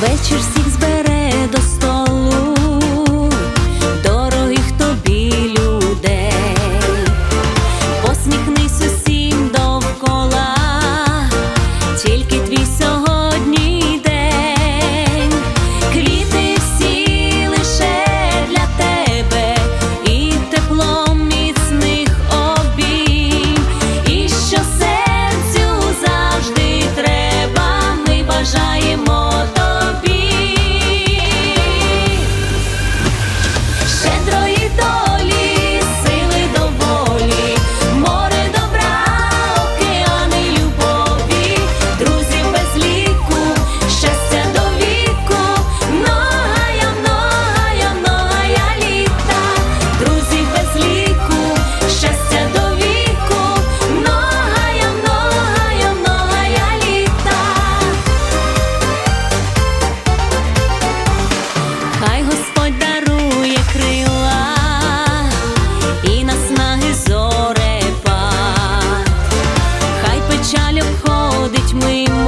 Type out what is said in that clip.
вечір всіх збере хай мимо,